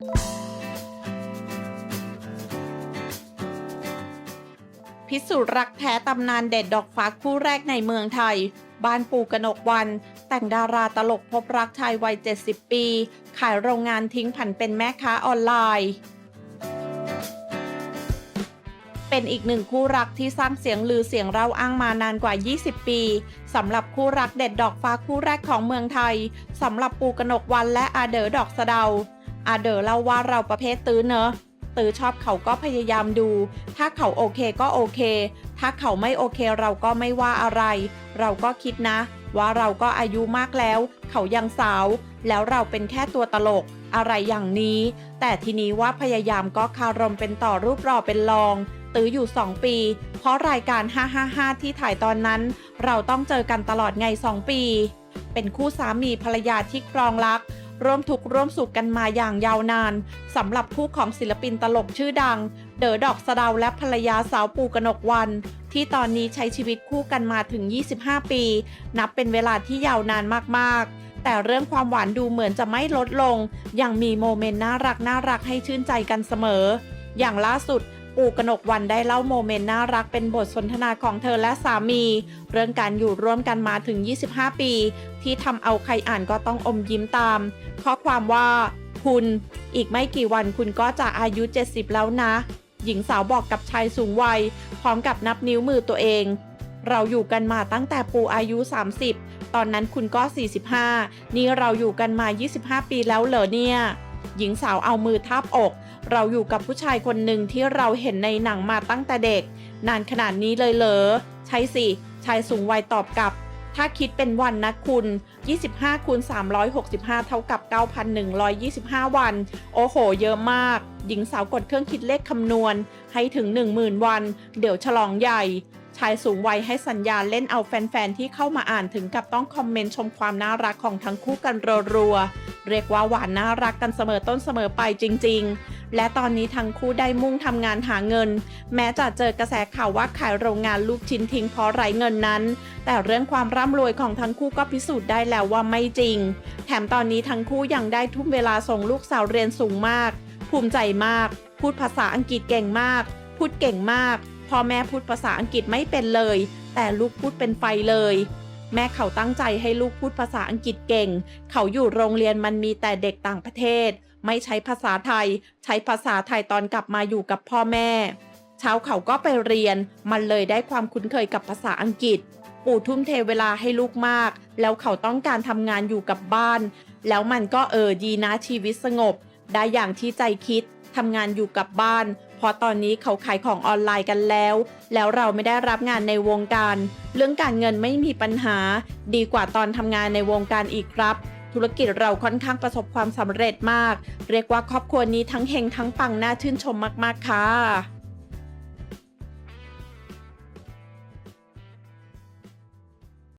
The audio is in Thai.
พิสูจน์รักแท้ตำนานเด็ดดอกฟ้าคู่แรกในเมืองไทย บ้านปูกนกวัน แต่งดาราตลกพบรักชายวัย 70 ปี ขายโรงงานทิ้งผันเป็นแม่ค้าออนไลน์ เป็นอีกหนึ่งคู่รักที่สร้างเสียงลือเสียงเล่าอ้างมานานกว่า 20 ปีสำหรับคู่รักเด็ดดอกฟ้าคู่แรกของเมืองไทยสำหรับปูกนกวันและอาเดอดอกสะเดา อาเดอเล่าว่าเราประเภทตื้อเนอะตื้อชอบเขาก็พยายามดู ถ้าเขาโอเคก็โอเค ถ้าเขาไม่โอเคเราก็ไม่ว่าอะไร เราก็คิดนะ ว่าเราก็อายุมากแล้ว เขายังสาว แล้วเราเป็นแค่ตัวตลก อะไรอย่างนี้ แต่ทีนี้ว่าพยายามก็คารมเป็นต่อรูปรอเป็นรอง ตื้ออยู่ 2 ปี เพราะรายการ 555 ที่ถ่ายตอนนั้น เราต้องเจอกันตลอดไง 2 ปี เป็นคู่สามีภรรยาที่ครองรัก ร่วมทุกข์ร่วมสุขกันมาอย่างยาวนานสำหรับคู่ของศิลปินตลกชื่อดัง เด๋อดอกสะดาวและภรรยาสาวปูกนกวัน ที่ตอนนี้ใช้ชีวิตคู่กันมาถึง 25 ปี นับเป็นเวลาที่ยาวนานมากๆแต่เรื่องความหวานดูเหมือนจะไม่ลดลง ยังมีโมเมนต์น่ารักน่ารักให้ชื่นใจกันเสมอ อย่างล่าสุด ปูกนกวันได้เล่าโมเมนต์น่ารักเป็นบทสนทนาของเธอและสามี เรื่องการอยู่ร่วมกันมาถึง 25 ปี ที่ทำเอาใครอ่านก็ต้องอมยิ้มตาม ข้อความว่า คุณอีกไม่กี่วันคุณก็จะอายุ 70 แล้วนะ หญิงสาวบอกกับชายสูงวัย พร้อมกับนับนิ้วมือตัวเอง เราอยู่กันมาตั้งแต่ปูอายุ 30 ตอนนั้นคุณก็ 45 นี่เราอยู่กันมา 25 ปีแล้วเหรอเนี่ย หญิงสาวเอามือทาบอก เราอยู่กับผู้ชายคนหนึ่งที่เราเห็นในหนังมาตั้งแต่เด็ก นานขนาดนี้เลยเหรอ ใช่สิ ชายสูงวัยตอบกลับ ถ้าคิดเป็นวันนะคุณ 25คูณ365 เท่ากับ 9,125 วัน โอ้โห เยอะมาก หญิงสาวกดเครื่องคิดเลขคำนวณ ให้ถึง 10,000 วัน เดี๋ยวฉลองใหญ่ชายสูงวัยให้สัญญาเล่นเอาแฟน ๆ ที่เข้ามาอ่านถึงกับต้องคอมเมนต์ชมความน่ารักของทั้งคู่กันรัวๆ เรียกว่าหวานน่ารักกันเสมอต้นเสมอไปจริง ๆ และตอนนี้ทั้งคู่ได้มุ่งทำงานหาเงิน แม้จะเจอกระแสข่าวว่าขายโรงงานลูกชิ้นทิ้งเพราะไร้เงินนั้น แต่เรื่องความร่ำรวยของทั้งคู่ก็พิสูจน์ได้แล้วว่าไม่จริง แถมตอนนี้ทั้งคู่ยังได้ทุ่มเวลาส่งลูกสาวเรียนสูงมาก ภูมิใจมาก พูดภาษาอังกฤษเก่งมาก พูดเก่งมากพ่อแม่พูดภาษาอังกฤษไม่เป็นเลย แต่ลูกพูดเป็นไฟเลย แม่เขาตั้งใจให้ลูกพูดภาษาอังกฤษเก่ง เขาอยู่โรงเรียนมันมีแต่เด็กต่างประเทศ ไม่ใช้ภาษาไทย ใช้ภาษาไทยตอนกลับมาอยู่กับพ่อแม่ เช้าเขาก็ไปเรียน มันเลยได้ความคุ้นเคยกับภาษาอังกฤษ ปู่ทุ่มเทเวลาให้ลูกมาก แล้วเขาต้องการทำงานอยู่กับบ้าน แล้วมันก็เออดีนะชีวิตสงบ ได้อย่างที่ใจคิดทำงานอยู่กับบ้านเพราะตอนนี้เขาขายของออนไลน์กันแล้ว แล้วเราไม่ได้รับงานในวงการ เรื่องการเงินไม่มีปัญหา ดีกว่าตอนทำงานในวงการอีกครับ ธุรกิจเราค่อนข้างประสบความสำเร็จมาก เรียกว่าครอบครัวนี้ทั้งเฮงทั้งปังน่าชื่นชมมากๆค่ะ